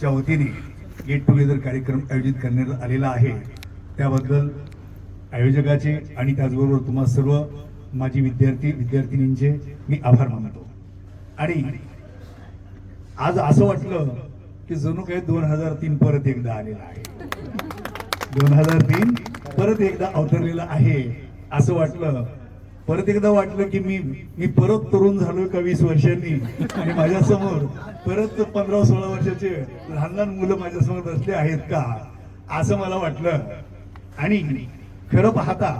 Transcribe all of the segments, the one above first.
च्या वतीने get together कार्यक्रम आयोजित करण्यात आलेला आहे. त्याबद्दल आयोजकाचे आणि त्याचबरोबर तुम्हा सर्व माझी विद्यार्थी विद्यार्थिनींचे मी आभार मानतो. आणि आज असं वाटलं की जणू काही दोन हजार तीन परत एकदा आलेला आहे. दोन हजार तीन परत एकदा अवतरलेलं आहे असं वाटलं परत एकदा वाटलं की मी मी परत तरुण झालोय का वीस वर्षांनी. आणि माझ्यासमोर परत पंधरा सोळा वर्षाचे लहान लहान मुलं माझ्यासमोर बसले आहेत का? असं मला वाटलं. आणि खरं पाहता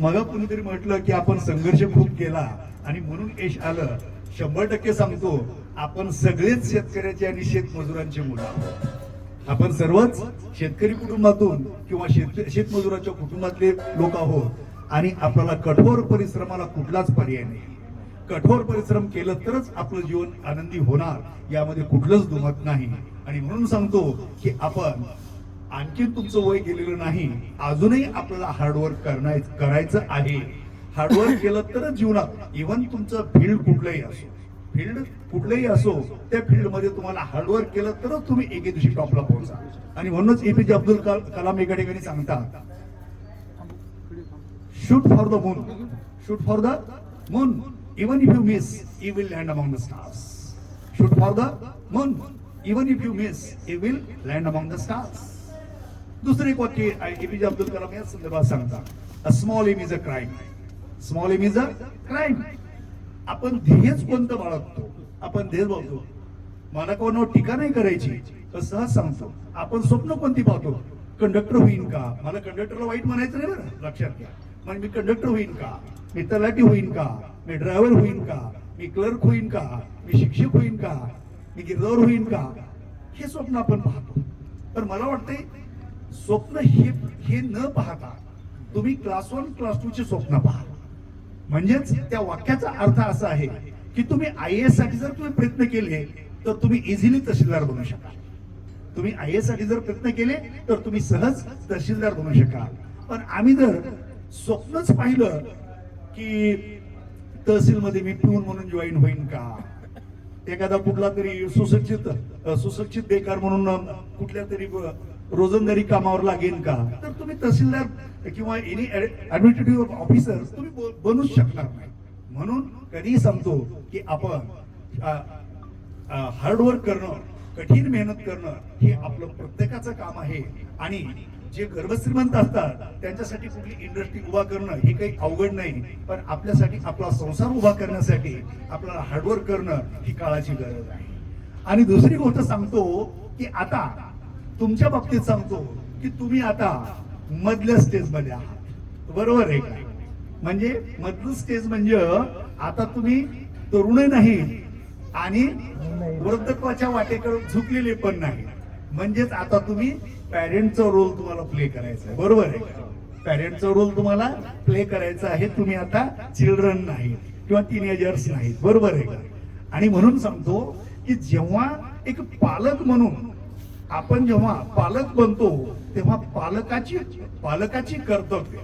मग कुणीतरी म्हटलं की आपण संघर्ष खूप केला. आणि म्हणून यश आलं. शंभर टक्के सांगतो आपण सगळेच शेतकऱ्याचे आणि शेतमजुरांचे मुलं आहोत. आपण सर्वच शेतकरी कुटुंबातून किंवा शेत शेतमजुराच्या कुटुंबातले लोक आहोत. आणि आपल्याला कठोर परिश्रमाला कुठलाच पर्याय नाही. कठोर परिश्रम केलं तरच आपलं जीवन आनंदी होणार यामध्ये कुठलंच दुमत नाही. आणि म्हणून सांगतो की आपण आणखी तुमचं वय गेलेलं नाही अजूनही आपल्याला हार्डवर्क करण्याय करायचं आहे. हार्डवर्क केलं तरच जीवनात इव्हन तुमचं फील्ड कुठलंही असो फील्ड कुठलंही असो त्या फील्डमध्ये तुम्हाला हार्डवर्क केलं तरच तुम्ही एके दिवशी टॉपला पोहोचा आणि म्हणूनच एपीजे अब्दुल कलाम एका ठिकाणी सांगतात shoot for the moon. Shoot for the moon. Even if you miss you will land among the stars. Shoot for the moon. Even if you miss you will land among the stars. दुसरे एक वाक्य APJ Abdul Kalam या संदर्भात सांगतात a small aim is a crime small aim is a crime आपण ध्येयच कोणतं बाळगतो आपण ध्येय बघतो मला कोण टीका नाही करायची तर सहज सांगतो आपण स्वप्न कोणती पाहतो कंडक्टर होईन का मला कंडक्टरला वाईट म्हणायचं नाही बरं लक्षात घ्या म्हणजे मी कंडक्टर होईन का? मी तलाठी होईन का? मी ड्रायव्हर होईन का? मी क्लर्क होईन का? मी शिक्षक होईन का? मी गिरदावर होईन का? हे स्वप्न आपण पाहतो. तर मला वाटतंय स्वप्न हे हे न पाहता तुम्ही क्लास वन क्लास टू चे स्वप्न पहा. म्हणजेच त्या वाक्याचा अर्थ असा आहे की तुम्ही आय एससाठी जर तुम्ही प्रयत्न केले तर तुम्ही इझिली तहसीलदार बनू शकाल. तुम्ही आय एससाठी जर प्रयत्न केले तर तुम्ही सहज तहसीलदार बनू शकाल. पण आम्ही जर स्वप्नच पाहिलं की तहसीलमध्ये मी पिऊन म्हणून जॉईन होईन का? एखादा कुठला तरी सुशिक्षित अ, सुशिक्षित बेकार म्हणून कुठल्या तरी रोजंदारी कामावर लागेल का? तर तुम्ही तहसीलदार किंवा एनी ऍडमिनिस्ट्रेटिव्ह ऑफिसर तुम्ही बनूच शकणार नाही. म्हणून कधीही सांगतो की आपण हार्डवर्क करणं कठीण मेहनत करणं हे आपलं प्रत्येकाचं काम आहे. आणि जे गर्भश्रीमंत असतात त्यांच्यासाठी कुठली इंडस्ट्री उभा करणं हे काही अवघड नाही. पण आपल्यासाठी आपला संसार उभा करण्यासाठी आपल्याला हार्डवर्क करणं ही काळाची गरज आहे. आणि दुसरी गोष्ट सांगतो की आता तुमच्या बाबतीत सांगतो की तुम्ही आता मधल्या स्टेजमध्ये आहात. बरोबर आहे का? म्हणजे मधलं स्टेज म्हणजे आता तुम्ही तरुण नाही आणि वृद्धत्वाच्या वाटेकडे झुकलेले पण नाही. म्हणजेच आता तुम्ही पॅरेंटचा रोल तुम्हाला प्ले करायचा आहे. बरोबर आहे पॅरेंटचा रोल तुम्हाला प्ले करायचा आहे. तुम्ही आता चिल्ड्रन नाही किंवा टीनेजर्स नाहीत बरोबर आहे का? आणि म्हणून सांगतो की जेव्हा एक पालक म्हणून आपण जेव्हा पालक बनतो तेव्हा पालकाची पालकाची कर्तव्य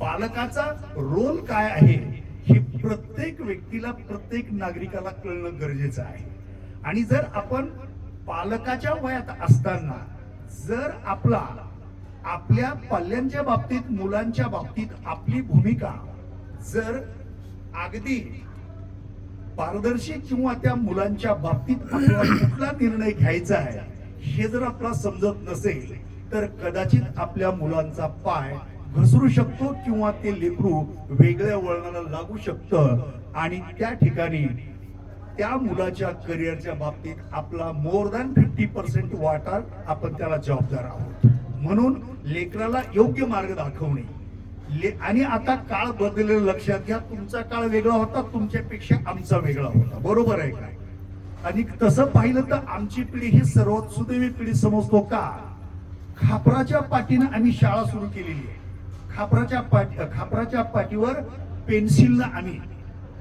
पालकाचा रोल काय आहे हे प्रत्येक व्यक्तीला प्रत्येक नागरिकाला कळणं गरजेचं आहे. आणि जर आपण पालकाच्या वयात असताना जर आपला आपल्या पाल्यांच्या बाबतीत मुलांच्या बाबतीत आपली भूमिका जर अगदी पारदर्शी किंवा त्या मुलांच्या बाबतीत आपल्याला कुठला निर्णय घ्यायचा आहे हे जर आपला समजत नसेल तर कदाचित आपल्या मुलांचा पाय घसरू शकतो किंवा ते लेकरू वेगळ्या वळणाला लागू शकतं. आणि त्या ठिकाणी त्या मुलाच्या करिअरच्या बाबतीत आपला मोर दॅन फिफ्टी पर्सेंट वाटा आपण त्याला जबाबदार आहोत. म्हणून लेकराला योग्य मार्ग दाखवणे. ले- आणि आता काळ बदललेलं लक्षात घ्या तुमचा काळ वेगळा होता तुमच्यापेक्षा आमचा वेगळा होता. बरोबर आहे काय आणि तसं पाहिलं तर आमची पिढी ही सर्वात सुदैवी पिढी समजतो का? खापराच्या पाठीनं आम्ही शाळा सुरू केलेली आहे. खापराच्या पाठी खापराच्या पाठीवर पेन्सिलनं आम्ही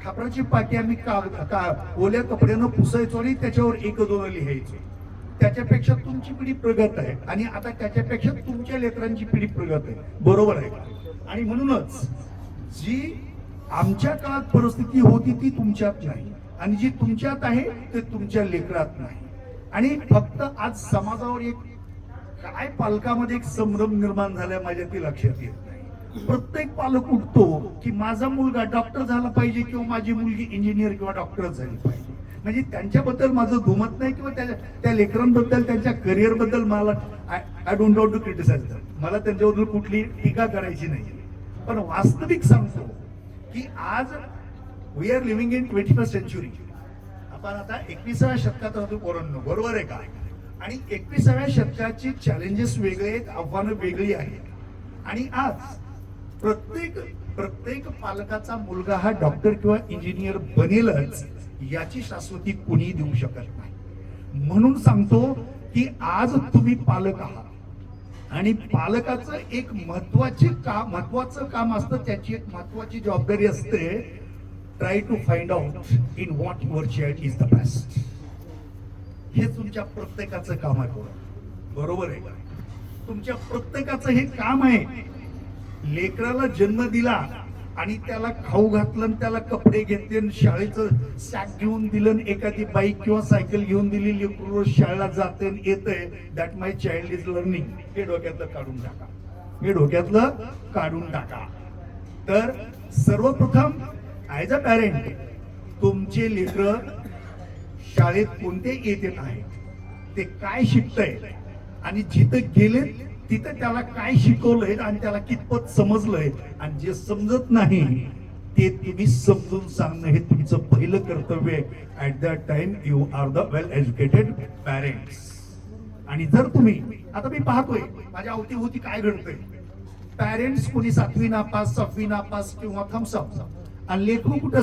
खापराची पाटी आम्ही का, का ओल्या कपड्यानं पुसायचो आणि त्याच्यावर एक दोन लिहायचो त्याच्यापेक्षा तुमची पिढी प्रगत आहे. आणि आता त्याच्यापेक्षा तुमच्या लेकरांची पिढी प्रगत आहे. बरोबर आहे का? आणि म्हणूनच जी आमच्या काळात परिस्थिती होती ती तुमच्यात नाही. आणि जी तुमच्यात आहे ते तुमच्या लेकरात नाही. आणि फक्त आज समाजावर एक काय पालकामध्ये एक संभ्रम निर्माण झालाय माझ्या ती लक्षात येत प्रत्येक पालक उठतो की माझा मुलगा डॉक्टर झाला पाहिजे किंवा माझी मुलगी इंजिनियर किंवा डॉक्टर झाली पाहिजे. म्हणजे त्यांच्याबद्दल माझं धुमत नाही किंवा त्या त्या लेकरांबद्दल त्यांच्या करिअरबद्दल मला I don't don't to criticise मला त्यांच्याबद्दल कुठली टीका करायची नाही. पण वास्तविक सांगतो की आज we are living in twenty first century आपण आता एकविसाव्या शतकात राहतो पोरांनो. बरोबर आहे का? आणि एकविसाव्या शतकाची चॅलेंजेस वेगळे आहेत आव्हानं वेगळी आहेत. आणि आज प्रत्येक प्रत्येक पालकाचा मुलगा हा डॉक्टर किंवा इंजिनियर बनेलच याची शाश्वती कुणी देऊ शकत नाही. म्हणून सांगतो की आज तुम्ही पालक आहात. आणि पालकाचं एक महत्त्वाचे काम महत्वाचं काम असतं त्याची एक महत्वाची जबाबदारी असते try to find out in what your child is the best हे तुमच्या प्रत्येकाचं काम आहे बरोबर आहे तुमच्या प्रत्येकाचं हे काम आहे. लेकराला जन्म दिला आणि त्याला खाऊ घातलं आणि त्याला कपडे घेतले आणि शाळेचं सॅक घेऊन दिलं आणि एखादी बाईक किंवा सायकल घेऊन दिली लेकरू शाळेला जाते आणि येतंय. That my child is learning हे डोक्यातलं काढून टाका. हे डोक्यातलं काढून टाका. तर सर्वप्रथम ॲज अ पॅरेंट तुमचे लेकर शाळेत कोणते येत आहेत ते काय शिकतंय? आणि जिथं गेले तिथं त्याला काय शिकवलंय आणि त्याला कितपत समजलंय आणि जे समजत नाही ते तुम्ही समजून सांगणं हे तुमचं पहिलं कर्तव्य आहे. At that time you are the well educated parents आणि जर तुम्ही आता मी पाहतोय माझ्या अवतीभोवती काय घडतंय? पॅरेंट्स कोणी सातवी नापास सहावी नापास किंवा थम्सअप. आणि लेखू कुठं